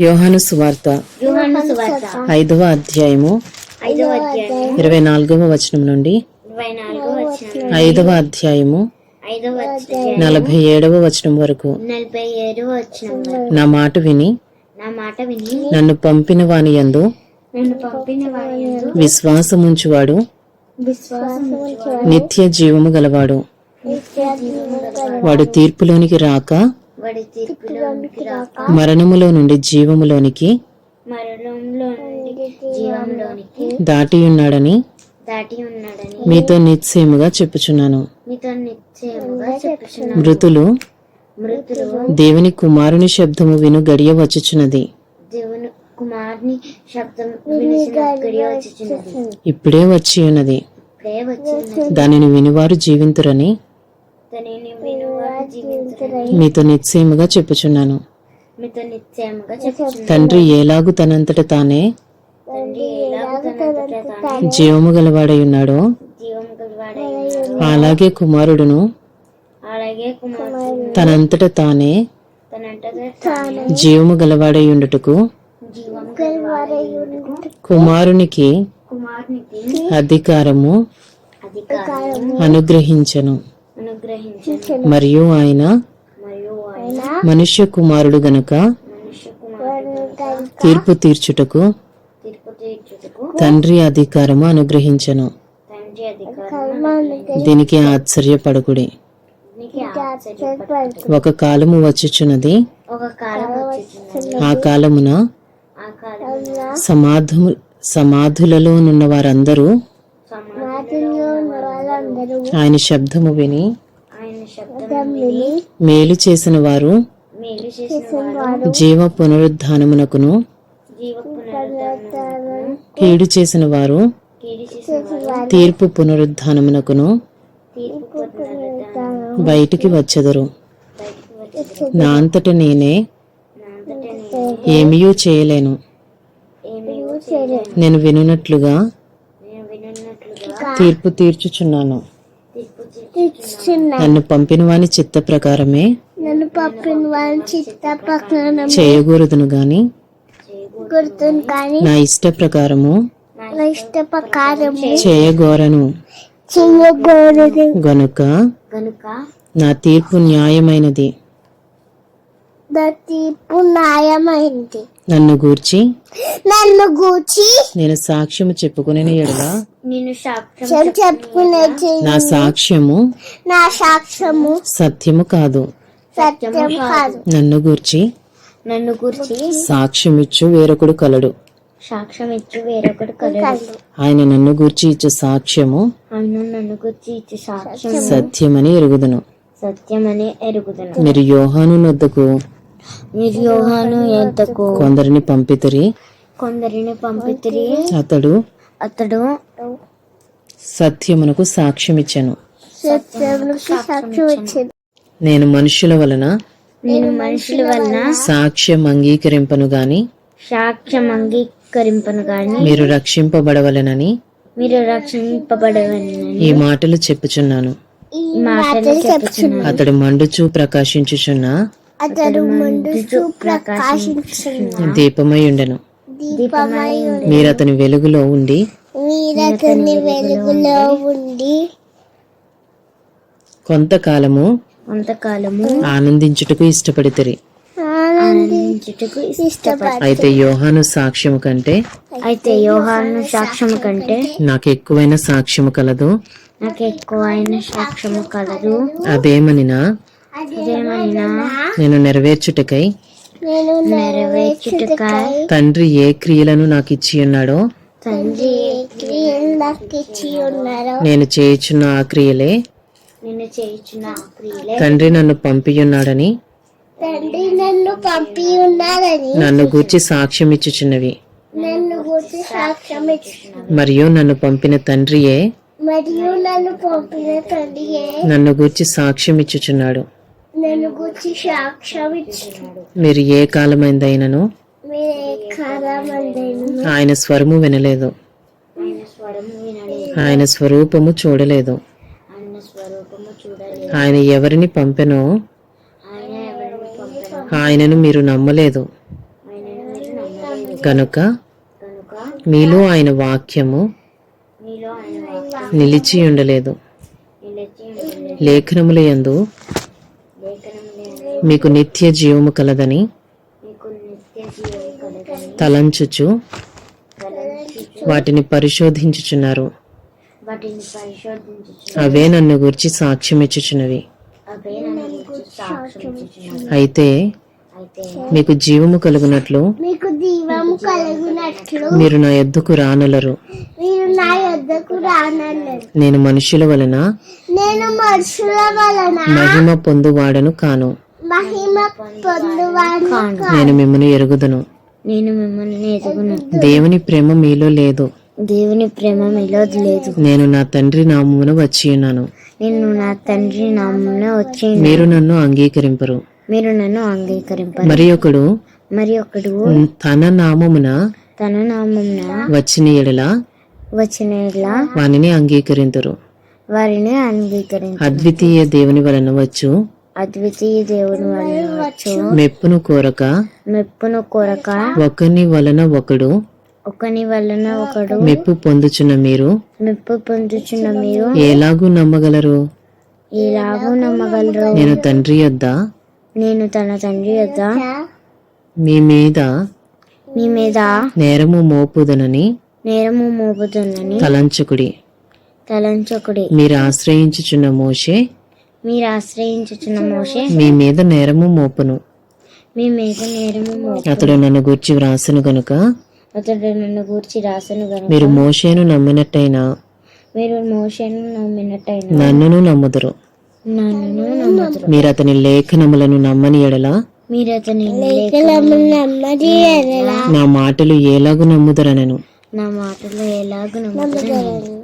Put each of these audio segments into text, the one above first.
యోహాను సువార్త. ఐదవ అధ్యాయము. ఇరవై నాలుగవ వచనం నుండి. ఐదవ అధ్యాయము. నలభై ఏడవ వచనం వరకు. నా మాట విని. నన్ను పంపిన వాని యందు విశ్వాసముంచువాడు. విశ్వాసం నిత్య జీవము గలవాడు. వాడి తీర్పులోనికి రాక మరణములో నుండి జీవములోనికి దాటి ఉన్నాడని మీతో నిశ్చయముగా చెప్పుచున్నాను. మీతో నిశ్చయముగా చెప్పుచున్నాను. మృతులు దేవుని కుమారుని శబ్దము విను గడియ వచ్చుచున్నది. దేవుని కుమార్ని శబ్దం వినిసిన గడియ వచ్చుచున్నది. ఇప్పుడే వచ్చి ఉన్నది. దానిని వినివారు జీవింతురని దానిని వినువారు జీవించరని మీతో నిశ్చయముగా చెప్పుచున్నాను. మీతో నిశ్చయముగా చెప్పుచున్నాను. తండ్రి ఏలాగు తనంతట తానే తండ్రి ఎలాగో తనంతట తానే జీవము గలవాడై ఉన్నాడో అలాగే కుమారుడును అలాగే కుమారుడు తనంతట తానే తనంతట తానే జీవము గలవాడై ఉండుటకు కుమారునికి కుమారునికి అధికారము అనుగ్రహించను. మరియు ఆయన మనుష్య కుమారుడు గనుక తీర్పు తీర్చుటకు తండ్రి అధికారము అనుగ్రహించను. దీనికి ఆశ్చర్యపడకుడి. ఒక కాలము వచ్చుచున్నది. ఆ కాలమున సమాధు సమాధులలో నున్న వారందరూ ఆయన శబ్దము విని మేలు. చేసిన వారు జీవ పునరుద్ధానమునకును కీడు చేసిన వారు తీర్పు పునరుద్ధానమునకును బయటికి వచ్చెదరు. నా అంతట నేనే ఏమీ చేయలేను. నేను వినున్నట్లుగా తీర్పు తీర్చుచున్నాను. నన్ను పంపిన వాని చిత్త ప్రకారమే నన్ను పంపిన వారి చిత్త ప్రకారం చేయకూడదును గాని. గుర్తును కానీ నా ఇష్ట ప్రకారము నా ఇష్ట ప్రకారం చేయగోరను. చేయకూడదు. గనుక గనుక నా తీర్పు న్యాయమైనది. నా తీర్పు న్యాయమైంది నన్ను గూర్చి నన్ను గూర్చి నేను సాక్ష్యము చెప్పుకునే ఎడల. నేను సాక్ష్యం చెప్పుకునే నా సాక్ష్యము నా సాక్ష్యము సత్యము కాదు. సత్యం కాదు. నన్ను గూర్చి నన్ను గూర్చి సాక్ష్యమిచ్చు వేరొకడు కలడు. సాక్ష్యం ఇచ్చి వేరొకడు కలడు. ఆయన నన్ను గూర్చి ఇచ్చు సాక్ష్యము ఆయన నన్ను గూర్చి ఇచ్చి సాక్ష్యం సత్యమని ఎరుగుదును. సత్యమని ఎరుగుదను. మీరు యోహాను నొద్దకు మీరు యోహాను ఎంతకు కొందరిని పంపితిరి. కొందరిని పంపితిరి. అతడు అతడు సత్యమునకు సాక్ష్యమిచ్చాను. సత్యమునకు సాక్ష్యం ఇచ్చింది నేను మనుషుల వలన నేను మనుషుల వలన సాక్ష్యం అంగీకరింపను గాని సాక్ష్యం అంగీకరింపను గాని మీరు రక్షింపబడవలెనని మీరు రక్షింపబడవని ఈ మాటలు చెప్పుచున్నాను. ఈ మాటలు చెప్పుచున్నాను. అతడు మండుచూ ప్రకాశించుచున్న. అతడు ముందు ప్రకాశించిన దీపమై ఉండెను. మీరు అతని వెలుగులో ఉండి మీరతని వెలుగులో ఉండి కొంతకాలము కొంతకాలము ఆనందించుటకు ఇష్టపడితిరి. ఆనందించుటకు ఇష్టపడి అయితే యోహాను సాక్ష్యము కంటే అయితే యోహాను సాక్ష్యము కంటే నాకు ఎక్కువైన సాక్ష్యము కలదు. నాకు ఎక్కువైన సాక్ష్యము కలదు. అదేమనినా? అదేమైనా నేను నెరవేర్చుటకై తండ్రి ఏ క్రియలను నాకు ఇచ్చి ఉన్నాడో? తండ్రి నాకు ఇచ్చి ఉన్నారు? నేను చేయుచున్న ఆ క్రియలే? నేను చేయించిన క్రియలే. తండ్రి నన్ను పంపియున్నాడని? తండ్రి నన్ను పంపి ఉన్నారని నన్ను గూర్చి సాక్ష్యం ఇచ్చుచున్నవి. నన్ను గుర్తి సాక్ష్యం ఇచ్చిన మరియు నన్ను పంపిన తండ్రియే మరియు నన్ను పంపిన తండ్రియే నన్ను గూర్చి సాక్ష్యం ఇచ్చుచున్నాడు. సాక్ష్యం ఇచ్చినాడు మీరు ఏ కాలమైందైనను? ఆయన స్వరము వినలేదు. ఆయన స్వరూపము చూడలేదు. ఆయన ఎవరిని పంపెనో ఆయనను మీరు నమ్మలేదు. కనుక మీలో ఆయన వాక్యము నిలిచి ఉండలేదు. లేఖనముల యందు లేఖనములందు మీకు నిత్య జీవము కలదని తలంచుచు వాటిని పరిశోధించుచున్నారు. అవే నన్ను గురించి సాక్ష్యమిచ్చుచున్నవి. అయితే మీకు జీవము కలుగునట్లు మీరు నా ఎద్దుకు రానలరు. నేను మనుషుల వలన మహిమ పొందువాడను కాను. నేను మిమ్మల్ని ఎరుగుదును. నేను మిమ్మల్ని ఎదుగును దేవుని ప్రేమ మీలో లేదు. దేవుని ప్రేమ మీలో లేదు. నేను నా తండ్రి నామమున వచ్చి ఉన్నాను. నేను నా తండ్రి నామమున వచ్చి మీరు నన్ను అంగీకరింపరు. మీరు నన్ను అంగీకరింపరు. మరి ఒకడు మరి ఒకడు తన నామమున తన నామమున వచ్చిన ఎడల వచ్చిన యెడల వానిని అంగీకరింతురు. వారిని అంగీకరించు అద్వితీయ దేవుని వలన వచ్చు. అద్వితీయ దేవుని వలన వచ్చు మెప్పును కోరక మెప్పును కొరక ఒకని వలన ఒకడు ఒకని వలన ఒకడు మెప్పు పొందుచున్న మీరు మెప్పు పొందుచున్న మీరు ఎలాగూ నమ్మగలరు? ఎలాగూ నమ్మగలరు? నేను తండ్రి యొద్ద నేను తన తండ్రి యొద్ద మీ మీద మీ మీద నేరము మోపుదనని నేరము మోపుతుందని తలంచుకుడి. తలంచకుడి. మీరు ఆశ్రయించుచున్న మోషే మీరు ఆశ్రయించుచున్న మోషే మీ మీద నేరము మోపును. మీ మీద నేరము మోపు అతడు నన్ను గూర్చి వ్రాసను గనుక. అతడు నన్ను గూర్చి రాసను గనుక. మీరు మోషేను నమ్మినట్టయినా. మీరు మోషను నమ్మినట్టయిన. నన్నును నమ్ముదురు. నన్ను నమ్ముదురు. మీరు అతని లేఖనములను నమ్మని ఎడల? మీరు అతని నా మాటలు ఎలాగు నమ్ముదరనను? నా మాటలు ఎలాగో నమ్ముదురు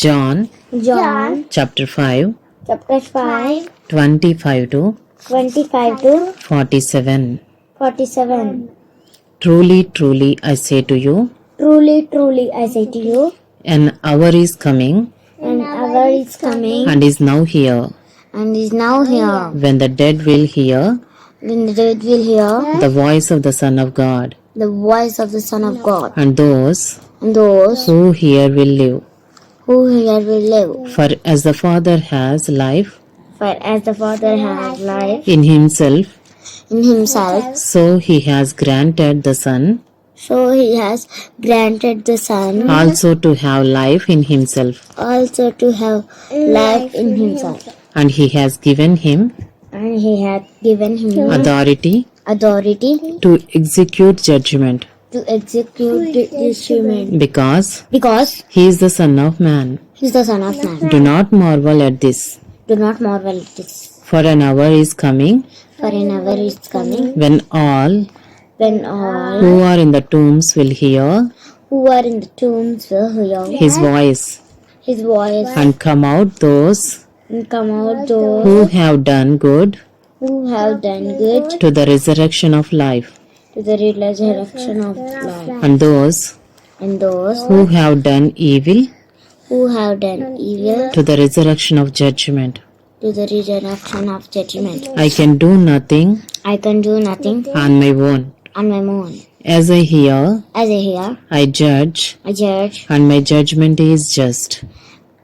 John, John. Chapter 5, chapter 5, 25 to 25 to 47. 47. Truly, truly, I say to you, Truly, truly, I say to you, an hour is coming an hour is coming and is now here, and is now here, when the dead will hear when the dead will hear the voice of the Son of God, the voice of the Son of God, and those and those who hear will live who hear live. For as the Father has life For as the Father has life in himself, in himself, so he has granted the Son so he has granted the Son also to have life in himself, also to have life in himself. and he has given him And he hath given him authority authority to execute judgment, to execute this judgment. because Because he is the Son of Man. he is the Son of Man. Do not marvel at this, Do not marvel at this. for an hour is coming For an hour is coming when all when all who are in the tombs will hear who are in the tombs will hear his voice his voice and come out those and come out those who have done good who have done good to the resurrection of life, to the resurrection of life, and those and those who have done evil who have done evil to the resurrection of judgment. to the resurrection of judgment. I can do nothing I can do nothing on my own. on my own. As I hear, As I hear, I judge, I judge, and my judgment is just,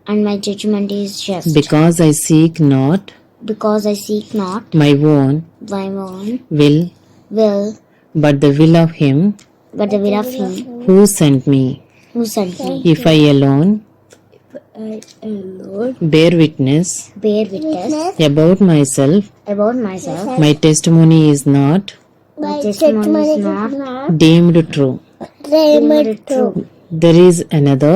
and my judgment is just. because I seek not Because I seek not my own my own will, will, but the will of Him but the will of Him who sent me. who sent me. If I alone I, Lord, bear witness bear witness about myself, about myself. my testimony is not My testimony is not deemed true. deemed true. There is another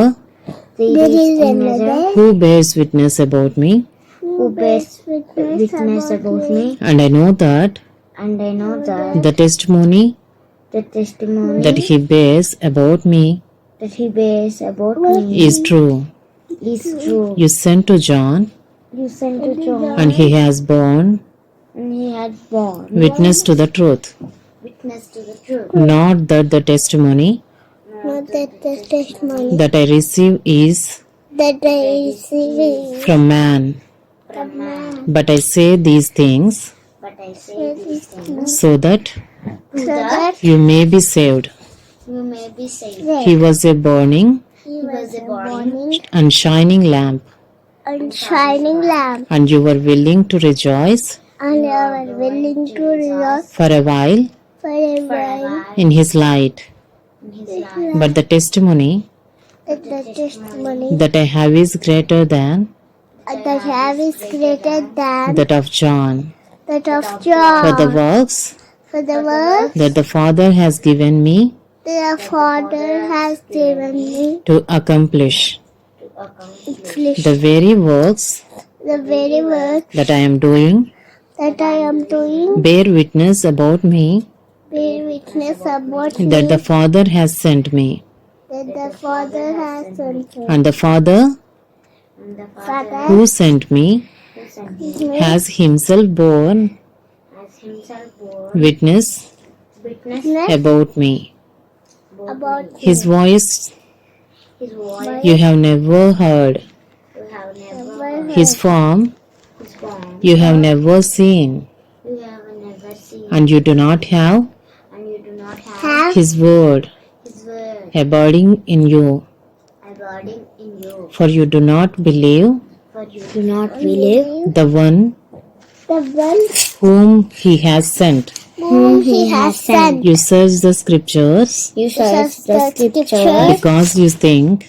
There is another who bears witness about me, who bears witness about me, and I know that and I know that the testimony the testimony that he bears about me that he bears about me is true. is true. You sent to John, You sent to John, and he has borne and he had borne witness to the truth. witness to the truth. Not that the testimony Not that the testimony that I receive is that I receive from man, from man, but I say these things but I say these things so that so that you may be saved. you may be saved. He was a burning he was a burning and shining lamp, and shining lamp, and you were willing to rejoice and you were willing to rejoice for a while for a while in his light. In his life. But the testimony that the testimony that I have is greater than that have is greater than that of John. That of John. For the works? For the work that the Father has given me? The Father has given me. To accomplish, flesh, the very works? The very work that I am doing? That I am doing, bear witness about me? Bear witness about me. That the Father has sent me. that the Father has sent me. And the Father? And the Father who sent me? who sent him has himself borne witness about me. His voice you have never heard. His form you have never seen. And you do not have his word abiding in you. For you do not believe do not believe the one the one whom he has sent. whom he has sent. You search the scriptures You search the the scripture scripture because you think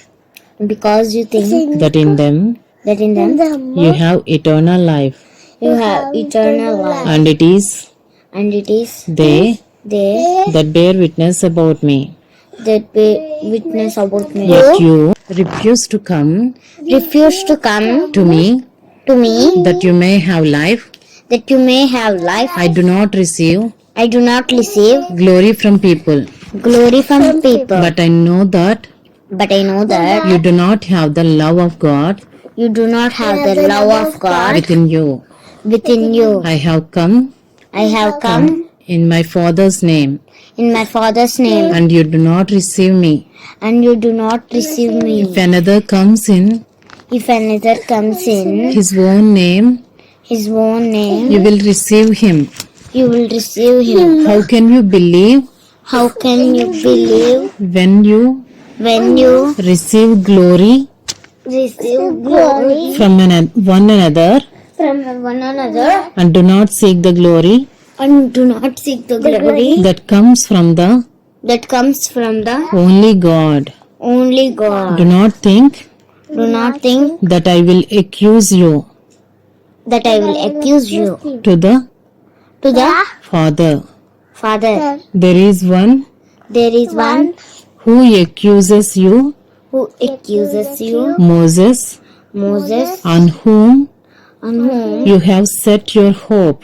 because you think that in them that in them you have eternal life, you have eternal life. and it is And it is they they that bear witness about me. That bear witness about me. Yet you refuse to come Refuse to come to me to me that you may have life. that you may have life. I do not receive I do not receive glory from people, glory from people, but I know that but I know that you do not have the love of God you do not have the love of God within you. within you. I have come I have come in my Father's name, in my Father's name, and you do not receive me. and you do not receive me. If another comes in If another comes in his own name, his own name, you will receive him. you will receive him. How can you believe How can you believe when you when you receive glory receive glory from an- one another from one another and do not seek the glory and do not seek the glory that comes from the that comes from the only God? only God? Do not think Do not think that I will accuse you that I will accuse you to the to the Father. Father. There is one There is one who accuses you, who accuses you, Moses, Moses, on whom on whom you have set your hope.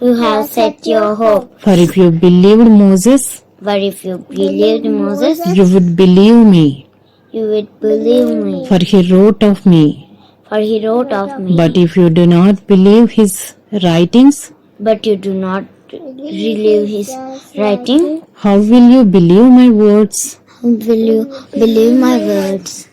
You have set your hope. For if you believed Moses, But if you believed Moses, you would believe me, you would believe me, for he wrote of me. for he wrote of me. But if you do not believe his writings, But you do not believe his writing. how will you believe my words? How will you believe my words?